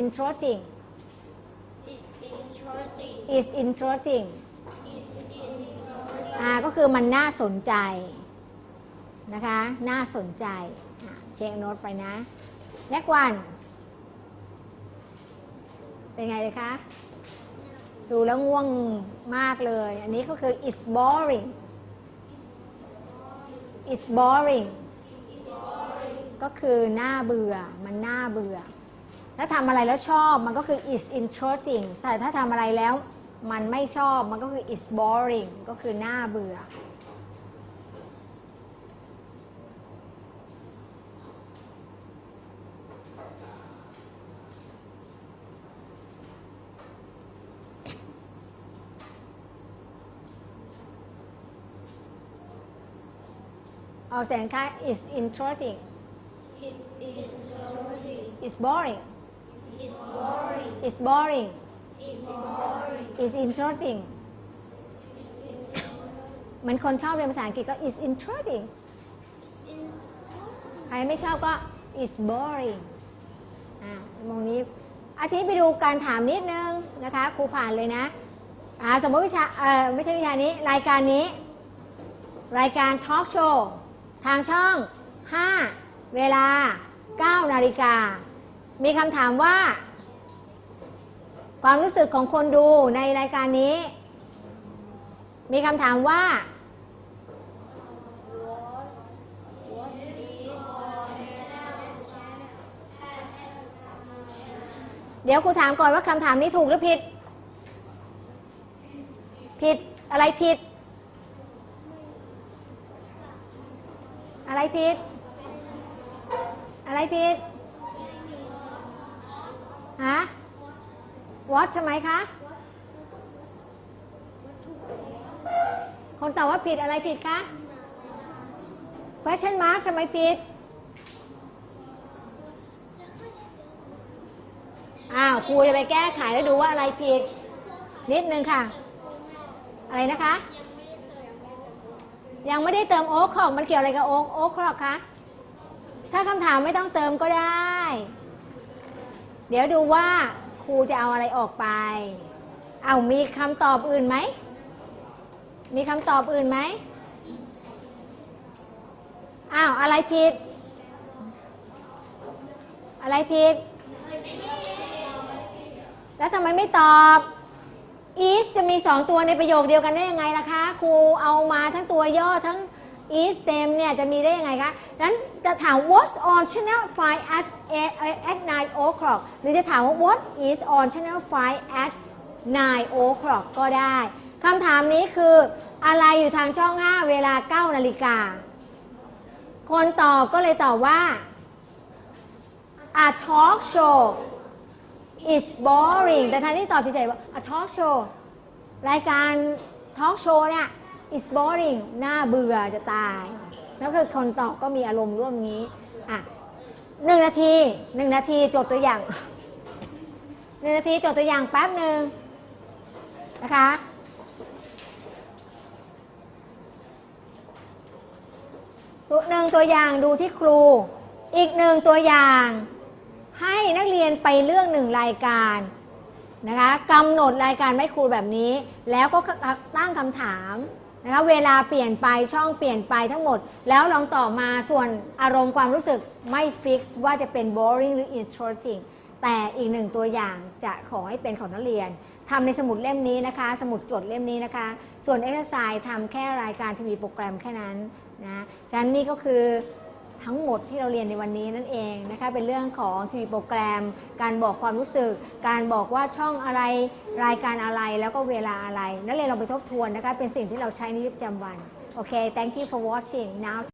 interesting is interesting is interesting is interesting อ่าก็คือมันน่าสนใจ นะคะ น่าสนใจอะเช็คโน้ตไปนะ next one เป็นไงเลยคะ ดูแล้วง่วงมากเลย อันนี้ก็คือ it's boring it's boring ก็คือน่าเบื่อ มันน่าเบื่อ ถ้าทำอะไรแล้วชอบมันก็คือ is interesting แต่ถ้าทำอะไรแล้วมันไม่ชอบมันก็คือ is boring ก็คือน่าเบื่อ เอาเสียงค่ะ is interesting is interesting is boring is boring is boring is boring is interesting เหมือนคนชอบเรียนภาษาอังกฤษก็ is interesting interesting ใครไม่ชอบก็ is boring อะมองนี้อาทิตย์ไปดูการถามนิดนึงนะคะ ครูผ่านเลยนะอ่าสมมติวิชาเออไม่ใช่วิชานี้ รายการนี้ รายการทอล์กโชว์ทางช่อง 5 เวลา 9 นาฬิกา มีคำถามว่า ความรู้สึกของคนดูในรายการนี้ มีคำถามว่า เดี๋ยวครูถามก่อนว่าคำถามนี้ถูกหรือผิด ผิดอะไรผิด อะไรผิด อะไรผิด ฮะ what ทำไมคะ คนตอบว่าผิดอะไรผิดคะ question mark ทำไมผิด อ้าวครูจะไปแก้ไขแล้วดูว่าอะไรผิด นิดนึงค่ะ อะไรนะคะ ยังไม่ได้เติมโอ๊คคอกมันเกี่ยวอะไรกับโอ๊คโอ๊คคอกคะ ถ้าคำถามไม่ต้องเติมก็ได้ เดี๋ยวดูว่าครูจะเอาอะไรออกไป เอามีคำตอบอื่นไหม มีคำตอบอื่นไหม อ้าว อะไรผิด อะไรผิด แล้วทำไมไม่ตอบ is จะมีสองตัวในประโยคเดียวกันได้ยังไงล่ะคะ ครูเอามาทั้งตัวย่อทั้ง is เต็มเนี่ยจะมีได้ยังไงคะนั้นจะถาม what's on channel 5 at at 9 o'clock หรือจะถามว่า what is on channel 5 at 9 o'clock ก็ได้คำถามนี้คืออะไรอยู่ทางช่อง 5 เวลา 9 นาฬิกา คนตอบก็เลยตอบว่า a talk show is boring แต่แทนที่ตอบเฉยๆว่า a talk show รายการ talk show เนี่ย is boring น่าเบื่อจะตาย แล้วคือคนตอบก็มีอารมณ์ร่วมนี้ อะหนึ่งนาทีหนึ่งนาทีจดตัวอย่างหนึ่งนาทีจดตัวอย่างแป๊บหนึ่งนะคะตัวหนึ่งตัวอย่างดูที่ครู อีกหนึ่งตัวอย่าง ให้นักเรียนไปเลือกหนึ่งรายการนะคะกำหนดรายการไม่ครูแบบนี้ แล้วก็ตั้งคำถาม นะคะเวลาเปลี่ยนไปช่องเปลี่ยนไปทั้งหมด แล้วลองต่อมาส่วนอารมณ์ความรู้สึกไม่ฟิกซ์ว่าจะเป็น boring หรือ interesting แต่อีกหนึ่งตัวอย่างจะขอให้เป็นของนักเรียนทำในสมุดเล่มนี้นะคะ สมุดจดเล่มนี้นะคะ ส่วน exercise ทำแค่รายการทีวีโปรแกรมแค่นั้นนะฉะนั้นนี่ก็คือทั้งหมดที่เราเรียนในวันนี้นั่นเองนะคะเป็นเรื่องของทีวีโปรแกรม การบอกความรู้สึก การบอกว่าช่องอะไร รายการอะไรแล้วก็เวลาอะไร นักเรียนเราไปทบทวนนะคะ เป็นสิ่งที่เราใช้ในชีวิตประจำวัน โอเค thank you for watching now